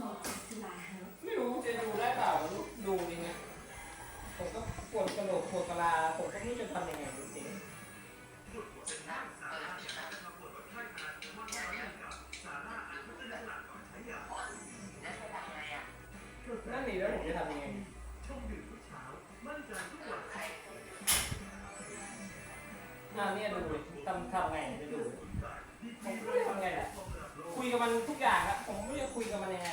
ไลท์แตงจากกีฬาฮะไม่รู้จะดูได้เปล่าดูดีไงผมก็ปวดกระโหลกปวดกระลาผมก็ไม่รู้จะทำยังไงจริงๆนั่นนี่แล้วผมจะทำยังไงอ่าเนี่ยดูทำทำไงจะดูผมไม่รู้จะทำไงแหละคุยกับมันทุกอย่างอะผมไม่รู้จะคุยกับมันยังไง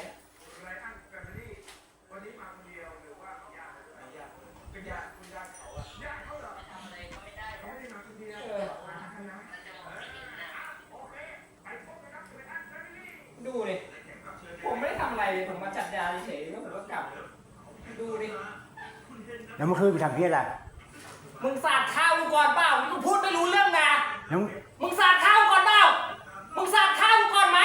ผมมาจัดยาเฉยๆแล้วผมก็กลับ ดูดิ แล้วเมื่อคืนไปทำเพี้ยอะไรมึงสาดข้าวกูก่อนเปล่ามึงพูดไม่รู้เรื่องนะ แล้วมึงสาดข้าวก่อนเปล่า มึงสาดข้าวกูก่อนไหม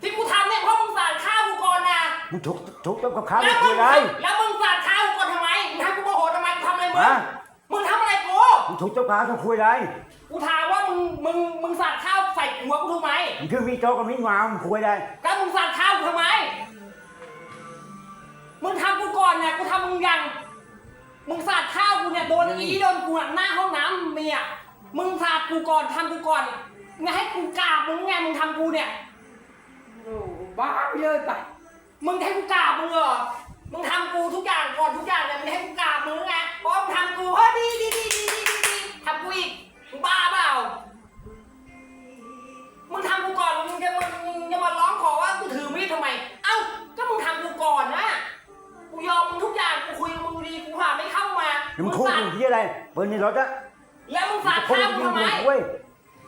ที่กูทำเนี่ยเพราะมึงสาดข้าวกูก่อนนะมึงทุกทุกต้มกับข้าวแล้ไม่วมึคุงยอะไรแล้วมึงสาดข้าวกูก่อนทำไม มึงทำกูโมโหทำไมมึงทำอะไรมึง ฮะมึงทำอะไรกู มึงทุกต้มข้าวต้องคุยอะไรกูถามว่ามึง มึง มึงสาดข้าวใส่หัวกูทำไม มึงคือมีโต๊ะกับมีหมามึงคุยอะไรแล้วมึงสาดข้าวกูทำไม มึงทำกูก่อนเนี่ยกูทำมึงยัง มึงสาดข้าวกูเนี่ยโดนอีโดนกูหน้าห้องน้ำเมียมึงสาดกูก่อนทำกูก่อนไงให้กูกราบมึงไงมึงทำกูเนี่ยโอ้บ้าไปเลยไป มึงจะให้กูกราบมึงเหรอ มึงทำกูทุกอย่างก่อนทุกอย่างเนี่ยมึงให้กูกราบมึงไงเพราะมึงทำกูเฮ้ยดีดีดีดีดีดีดีทำกูอีก มาแล้วมึงคุกสาดกูเพี้ยอะไรเปิดในรถอะแล้วมึงสาดคุกข้าวจะกูยิงทำกูไมเว้ย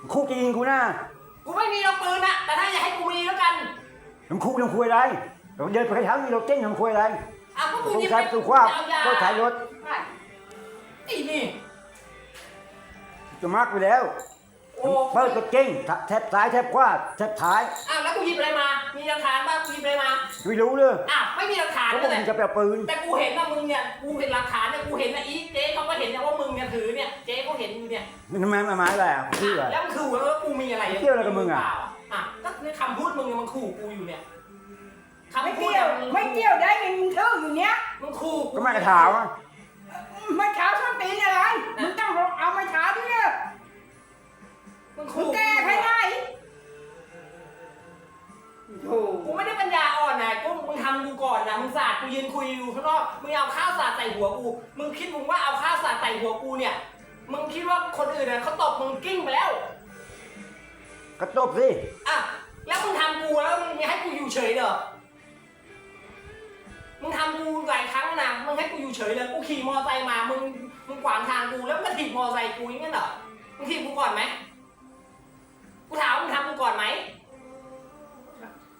มึงคุกจะยิงกูนะกูไม่มีเอาปืนอะแต่ถ้าอยากให้กูมีแล้วกันมึงคุกต้องคุยอะไรเราเดินไปทางนี้เราเต้นทำคุยอะไรอะก็กูต้องยิงใช้ไปตัวคว้าเอายาก็ถ่ายรถไอ้นี่จะมากไปแล้วโอ้เปิดก็เก่งแทบซ้ายแทบขวาแทบท้ายอะแล้วกูหยิบอะไรมา มีหลักฐานป่ะกูหยิบอะไรมาไม่รู้เลยอะไม่มีหลักฐานเขาบเลอกยมึงจะไปเอาปืนแต่กูเห็นนะมึงเนี่ยกูเห็นหลักฐานเนี่ยกูเห็นนะอีเจ๊เขาก็เห็นนะว่ามึงเนี่ยถือเนี่ยเจ๊เขาเห็นอยู่เนี่ยมันทำไมมาหมายอะไรอะชื่ออะไร แล้วมึงขู่แล้วกูมีอะไรเกี่ยวอะไรกับมึงอะเปล่าอะก็เนี่ยคำพูดมึงเนี่ยมันขู่กูอยู่เนี่ยคำไม่พูดเกี่ยว นี่ไม่เกี่ยวได้ไงมึงเท่าอยู่เนี้ยมึงขู่ ก็มากระถามอะไม่เช้าส้นตีนอะไร มึงต้องเอาไม่เช้าด้วยเนี่ยมึงมึขู่งแก้ใครได้โธ่กูไม่ได้ปัญญาอ่อนนะกูมึงทำกูก่อนนะมึงสาดกูยืนคุยอยู่ข้างนอกมึงเอาข้าวสาดใส่หัวกูมึงคิดมึงว่าเอาข้าวสาดใส่หัวกูเนี่ยมึงคิดว่าคนอื่นน่ะเขาตบมึงกิ้งไปแล้วก็ตบสิ อะแล้วมึงทำกูแล้วมึงให้กูอยู่เฉยเหรอมึงทำกูหลายครั้งนะมึงให้กูอยู่เฉยเลยกูขี่มอไซค์มามึงมึงขวางทางกูแล้วมึงก็ถีบมอไซค์กูอย่างนั้นเหรอมึงถีบกูก่อนไหมกูถามว่ามึงทำกูก่อนไหม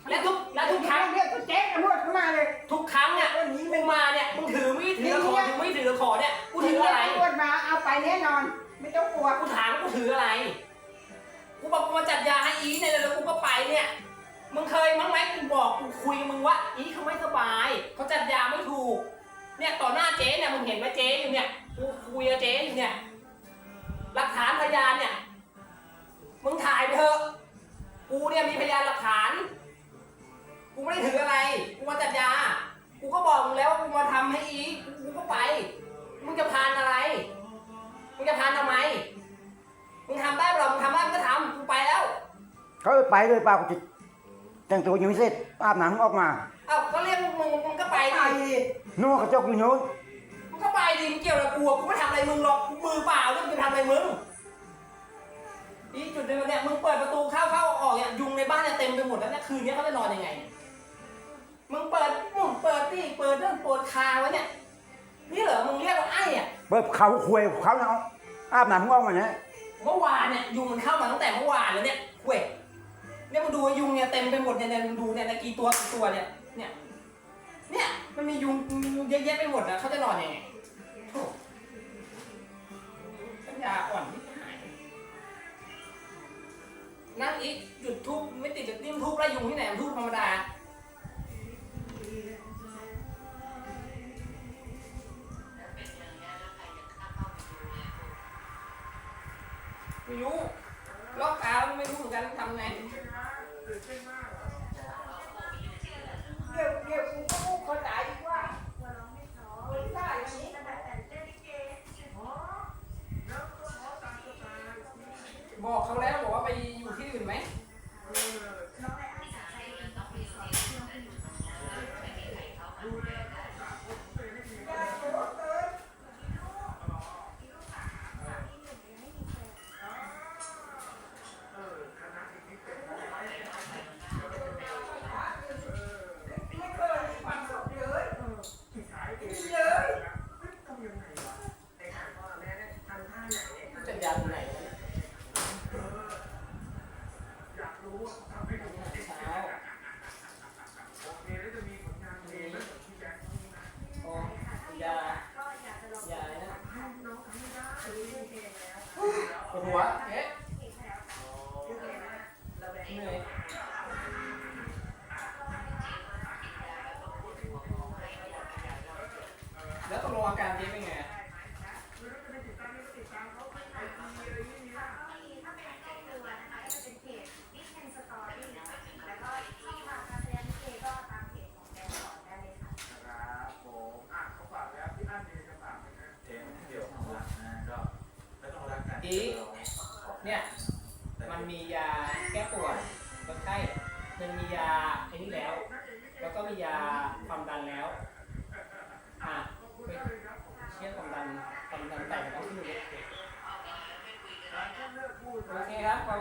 และทุกและทุกครั้งเรียกตัวเจ๊ตำรวจเข้ามาเลยทุกครั้งเนี่ยมึงมาเนี่ยมึงถือมีดถือขอถือมีดถือขอเนี่ยกูถืออะไรตำรวจมาเอาไปแน่นอน ไม่ต้องกลัวกูถามกูถืออะไรกูบอกกูมาจัดยาให้อีเนี่ยแล้วกูก็ไปเนี่ยมึงเคยมั้งไหมกูบอกกูคุยกับมึงว่าอีเขาไม่สบายเขาจัดยาไม่ถูก เนี่ยต่อหน้าเจ๊เนี่ยมึงเห็นไหมเจ๊อยู่เนี่ยกูคุยกับเจ๊อยู่เนี่ยหลักฐานพยานเนี่ยมึงถ่ายไปเถอะกูเนี่ยมีพยานหลักฐาน กูไม่ได้ถืออะไร กูมาจัดยา กูก็บอกมึงแล้วว่ากูมาทำให้อีกูกูก็ไป มึงจะพานอะไร มึงจะพานทำไม มึงทำได้เปล่ามึงทำได้มึงก็ทำกูไปแล้ว เขาไปเลยเปล่ากูจะแต่งตัวยังไม่เสร็จอาบน้ำออกมาเอ้าก็เรียกมึงมึงก็ไปไปดิ นู่นกระจกอยู่นู้นมึงก็ไปดิมึงเกี่ยวอะไรกูอะกูไม่ทำอะไรมึงหรอกกูมือเปล่าแล้วมึงจะทำอะไรมึงอีจุดเดียวเนี่ยมึงเปิดประตูเข้าเข้าออกเนี่ยยุงในบ้านเนี่ยเต็มไปหมดแล้วเนี่ยคืนนี้เขาจะนอนยังไง มึงเปิดมุมเปิดที่เปิดเรื่องปวดคาไว้เนี่ย นี่เหรอมึงเรียกว่าไอ้อะเปิดเขาคุยเขาเอาอาบน้ำออกมาเนี่ยเมื่อวานเนี่ยยุงมันเข้ามาตั้งแต่เมื่อวานแล้วเนี่ยเว้ยเนี่ยมึงดูว่ายุงเนี่ยเต็มไปหมดเนี่ยเนี่ยมึงดูเนี่ยนะกี่ตัวกี่ตัวเนี่ย เนี่ย เนี่ยมันมียุงเยอะแยะไปหมดนะเขาจะนอนยังไงโถ่ปัญญาอ่อนที่หายนั่งอีกจุดทูบไม่ติดจากติ้มทูบไล่ยุงที่ไหนมันทูบธรรมดาี้ เนี่ย มันมียาแก้ปวดลดไข้มันมียาไอ้นี่แล้ว แล้วก็มียาความดันแล้ว อะเชื่อความดันความดันแต่ต้องขึ้โอเคครับความ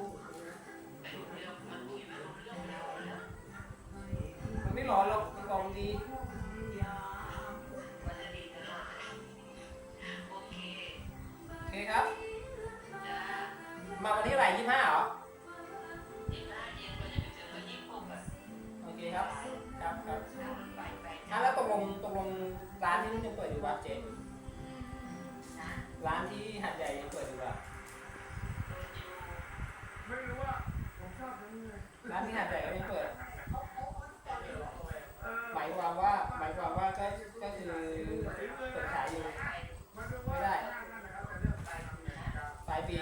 ายความว่าก็ก็คือเปิดขายอยู่ไม่ได้ปลายปี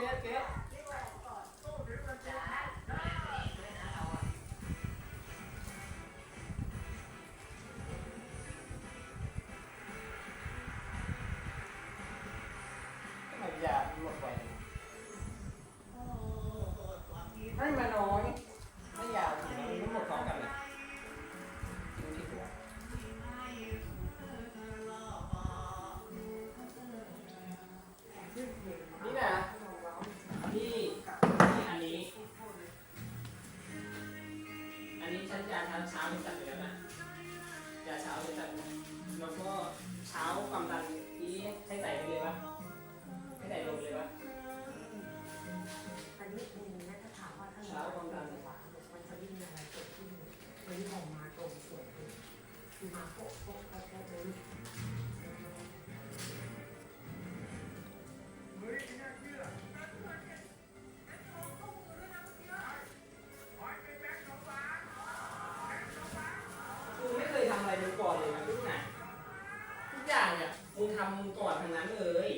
เจ๊เจ๊ มึงทำมึงก่อนทางนั้นเลย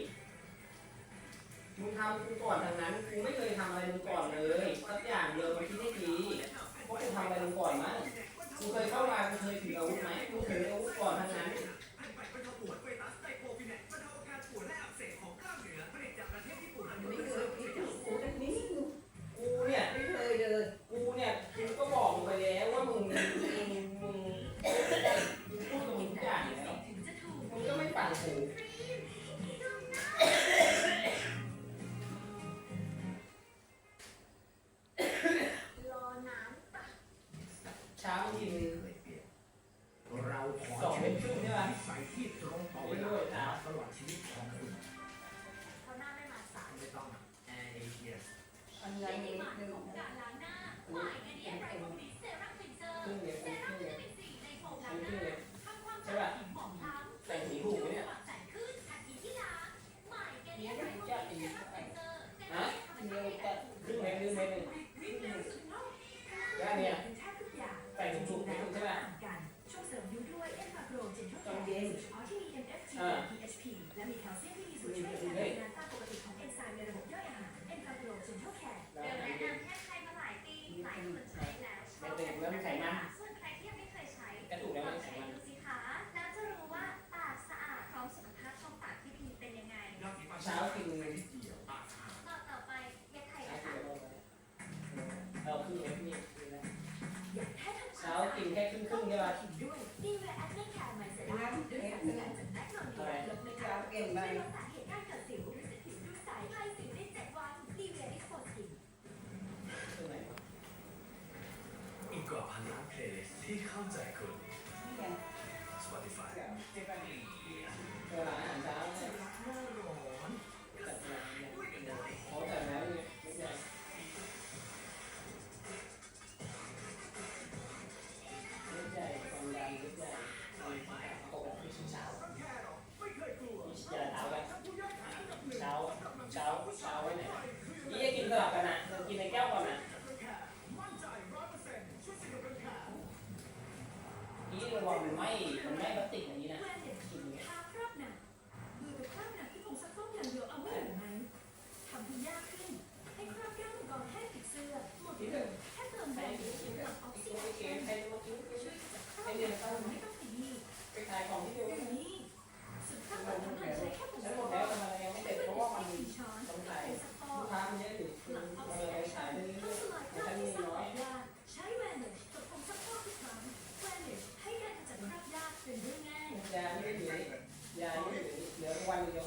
มึงทำกูก่อนทางนั้นกูไม่เคยทำอะไรมึงก่อนเลยสักอย่างเลยมันคิดได้ดีเพราะกูทำอะไรมึงก่อนมั้งกูเคยเข้ามากูเคยถืออาวุธไหมกูถืออาวุธก่อนทางนั้น 两个万六